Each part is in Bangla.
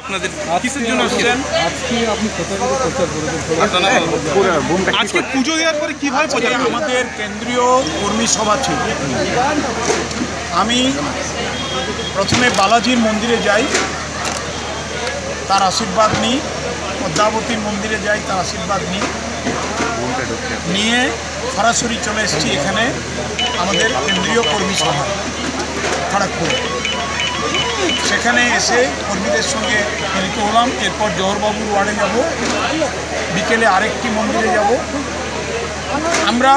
আপনাদের কিসের জন্য আসছেন? আজকে আপনি পুজো দেওয়ার পরে কীভাবে আমাদের কেন্দ্রীয় কর্মী সভা ছিল। আমি প্রথমে বালাজির মন্দিরে যাই তার আশীর্বাদ নিই পদ্মাবতীর মন্দিরে যাই তার আশীর্বাদ নিই। নিয়ে সরাসরি চলে এসেছি এখানে আমাদের কেন্দ্রীয় কর্মী সভা খড়গপুর। সেখানে এসে কর্মীদের সঙ্গে মিলিত হলাম। এরপর জহরবাবুর ওয়ার্ডে যাব। বিকেলে আরেকটি মন্দিরে যাব। আমরা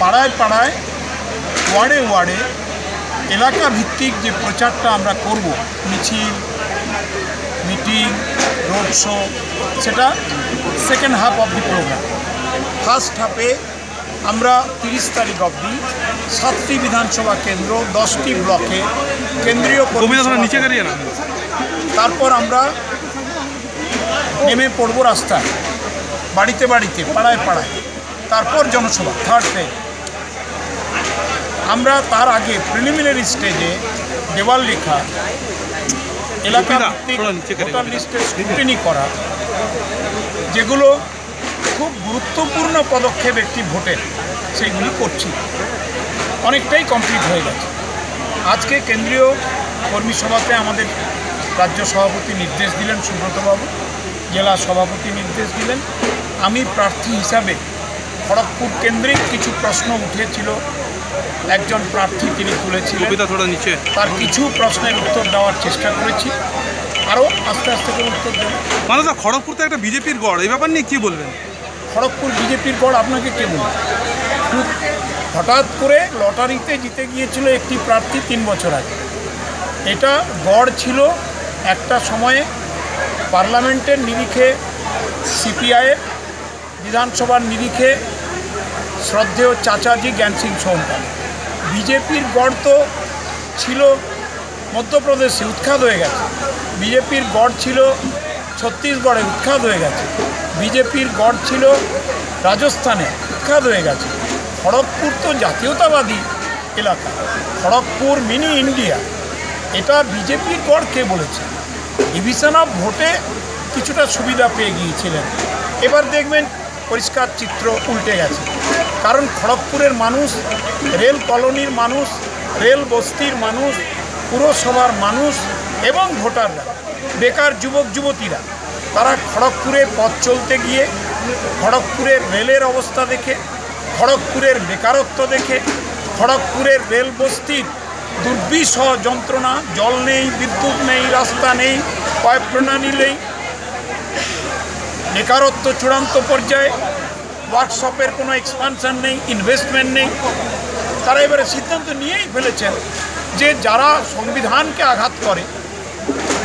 পাড়ায় পাড়ায়, ওয়ার্ডে ওয়ার্ডে এলাকা ভিত্তিক যে প্রচারটা আমরা করব, মিছিল, মিটিং, রোড শো, সেটা second half of the programme first হাফে আমরা তিরিশ তারিখ অবধি সাতটি বিধানসভা কেন্দ্র দশটি ব্লকে কেন্দ্রীয় নিচে গাড়িয়ে না? তারপর আমরা নেমে পড়ব রাস্তায় বাড়িতে বাড়িতে পাড়ায় পাড়ায়। তারপর জনসভা থার্ড ফে আমরা তার আগে প্রিলিমিনারি স্টেজে দেওয়াল লেখা এলাকা ভিত্তিক ভোটার লিস্টের স্ক্রুটিনি করা যেগুলো খুব গুরুত্বপূর্ণ পদক্ষেপ একটি ভোটের সেইগুলি করছি। অনেকটাই কমপ্লিট হয়ে গেছে। আজকে কেন্দ্রীয় কর্মী সভাতে আমাদের রাজ্য সভাপতি নির্দেশ দিলেন সুব্রতবাবু জেলা সভাপতি নির্দেশ দিলেন। আমি প্রার্থী হিসাবে খড়গপুর কেন্দ্রিক কিছু প্রশ্ন উঠেছিল একজন প্রার্থী তিনি তুলেছিলেন। তার কিছু প্রশ্নের উত্তর দেওয়ার চেষ্টা করেছি। আরও আস্তে আস্তে করে উত্তর দেব। মানে খড়গপুর তো একটা বিজেপির গড় এই ব্যাপার নিয়ে কী বলবেন? খড়গপুর বিজেপির গড়, আপনাকে কে হঠাৎ করে লটারিতে জিতে গিয়েছিল একটি প্রার্থী তিন বছর আগে। এটা গড় ছিল একটা সময়ে পার্লামেন্টের নিরিখে সিপিআইয়ের বিধানসভার নিরিখে শ্রদ্ধেয় চাচাজি জ্ঞান সিং সোহনপাল বিজেপির গড় তো ছিল মধ্যপ্রদেশে, উৎখাত হয়ে গেছে। বিজেপির গড় ছিল ছত্তিশগড়ে, উৎখাত হয়ে গেছে। বিজেপির গড় ছিল রাজস্থানে, উৎখাত হয়ে গেছে। খড়গপুর তো জাতীয়তাবাদী এলাকা, খড়গপুর মিনি ইন্ডিয়া। এটা বিজেপির গড় কে বলেছে? ডিভিশন ভোটে কিছুটা সুবিধা পেয়ে গিয়েছিলেন। এবার দেখবেন পরিষ্কার চিত্র উল্টে গেছে। কারণ খড়গপুরের মানুষ, রেল কলোনির মানুষ, রেল বস্তির মানুষ, পুরসভার মানুষ এবং ভোটাররা, বেকার যুবক যুবতীরা তারা খড়গপুরে পথ চলতে গিয়ে, খড়গপুরের রেলের অবস্থা দেখে, খড়গপুরের বেকারত্ব দেখে, খড়গপুরের রেল বস্তির দুর্বিষহ যন্ত্রণা, জল নেই, বিদ্যুৎ নেই, রাস্তা নেই পয় প্রণালী নেই। বেকারত্ব চূড়ান্ত পর্যায়ে ওয়ার্কশপের কোনো এক্সপানশান নেই ইনভেস্টমেন্ট নেই। তারা এবারে সিদ্ধান্ত নিয়েই ফেলেছেন যে যারা সংবিধানকে আঘাত করে,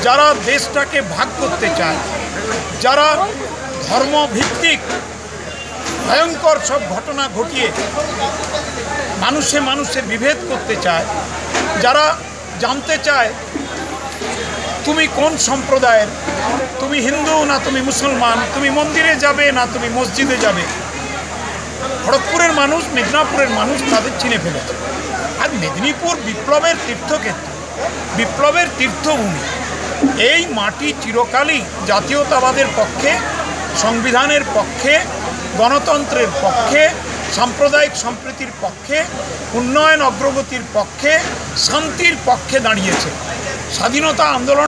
যারা দেশটাকে ভাগ করতে চায় যারা ধর্মভিত্তিক ভয়ঙ্কর সব ঘটনা ঘটিয়ে মানুষে মানুষে বিভেদ করতে চায়, যারা জানতে চায় তুমি কোন সম্প্রদায়ের, তুমি হিন্দু না তুমি মুসলমান, তুমি মন্দিরে যাবে না তুমি মসজিদে যাবে খড়গপুরের মানুষ, মেদিনীপুরের মানুষ তাদের চিনে ফেলেছে। আর মেদিনীপুর বিপ্লবের তীর্থক্ষেত্র, বিপ্লবের তীর্থভূমি এই মাটি চিরকালই জাতীয়তাবাদের পক্ষে, সংবিধানের পক্ষে, গণতন্ত্রের পক্ষে, সাম্প্রদায়িক সম্প্রীতির পক্ষে, উন্নয়ন অগ্রগতির পক্ষে, শান্তির পক্ষে দাঁড়িয়েছে। স্বাধীনতা আন্দোলন